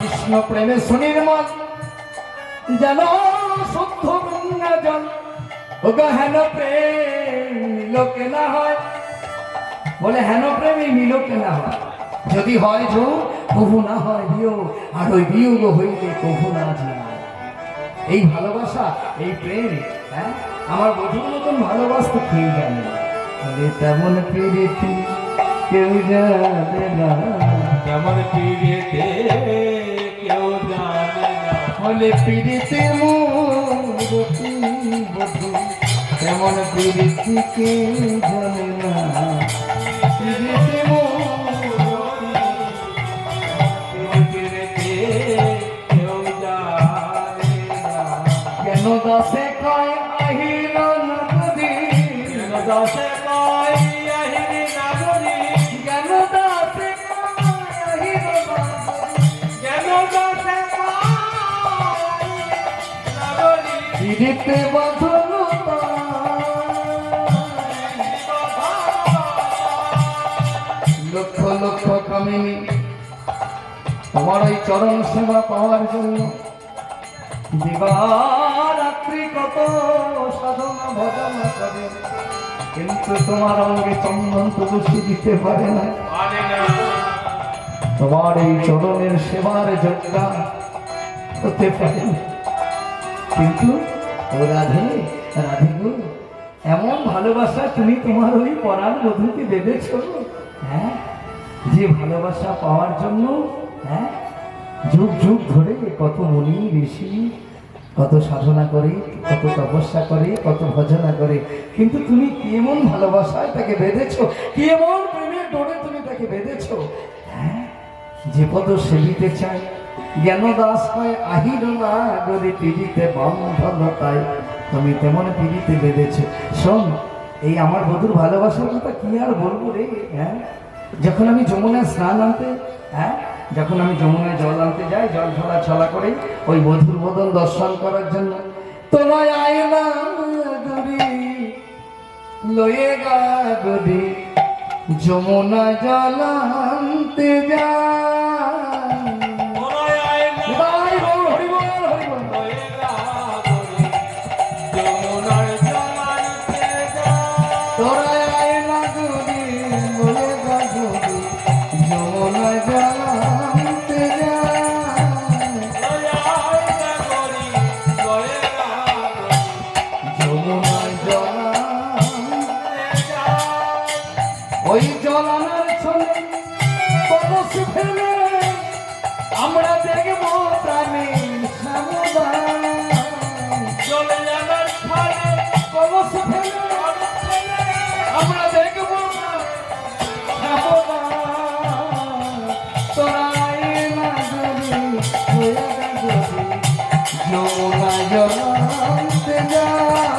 কৃষ্ণ প্রেমে সুনির্মল যেন শুদ্ধ গঙ্গা হেন প্রেম লোকে না হয়। বলে, হেন প্রেম মিলোকে না হয়। যদি হয় যো কভু না হয় বিয়োগ আর ওই বিয়োগ হইলে কভু না এই ভালোবাসা, এই প্রেম হ্যাঁ? আমার বধুর মতন ভালোবাসতে কেউ জানে তেমন প্রীতি কেউ জানে না। পিড়িতে কেউ প্রীতি মূর্তি বধু? পিড়িতে কেউ জানে না। কেন দাসে কয় আহিল নদী দশে নাগরী প্রীতি লক্ষ লক্ষ কামিনী তোমার ওই চরণ সেবা পাওয়ার জন্য দিবারাত্রি কত সাধনা ভজনা করে কিন্তু তোমার অঙ্গে চন্দন তুলসী দিতে পারে না তোমার এই চরণের সেবার যোগ্যা হতে পারে না। কিন্তু ও রাধে রাধে গো, এমন ভালোবাসা তুমি তোমার ওই পরাণ বধূকে বেঁধেছ হ্যাঁ? যে ভালোবাসা পাওয়ার জন্য হ্যাঁ? যুগ যুগ ধরে কত মুনি, ঋষি, কত সাধনা করে, কত তপস্যা করে, কত ভজনা করে, কিন্তু তুমি কেমন ভালোবাসায় তাকে বেঁধেছো? কেমন প্রেমের ডোরে তুমি তাকে বেঁধেছো? হ্যাঁ? যে পদ সেবিতে চায় জ্ঞান দাস হয় আহির না, যদি পিড়িতে বন্ধন তাই তুমি তেমন পিড়িতে বেঁধেছো। শোন, এই আমার বধুর ভালোবাসার কথা কি আর বলব রে হ্যাঁ? যখন আমি যমুনায় স্নান আনতে হ্যাঁ? যখন আমি যমুনায় জল আনতে যাই, জল ঢলা ছলা করে ওই বধুর বদন দর্শন করার জন্য, তোমায় আয়না দূরি লয়ে গা গদি যমুনা জল আনতে যাই। আমরা দেখব প্রাণী সামুদায় কলস ফেলে আমরা দেখব যমুনা জলান্তে যায়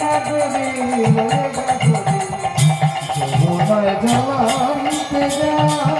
না করি মনে করি যমুনায় জলান্তে যায়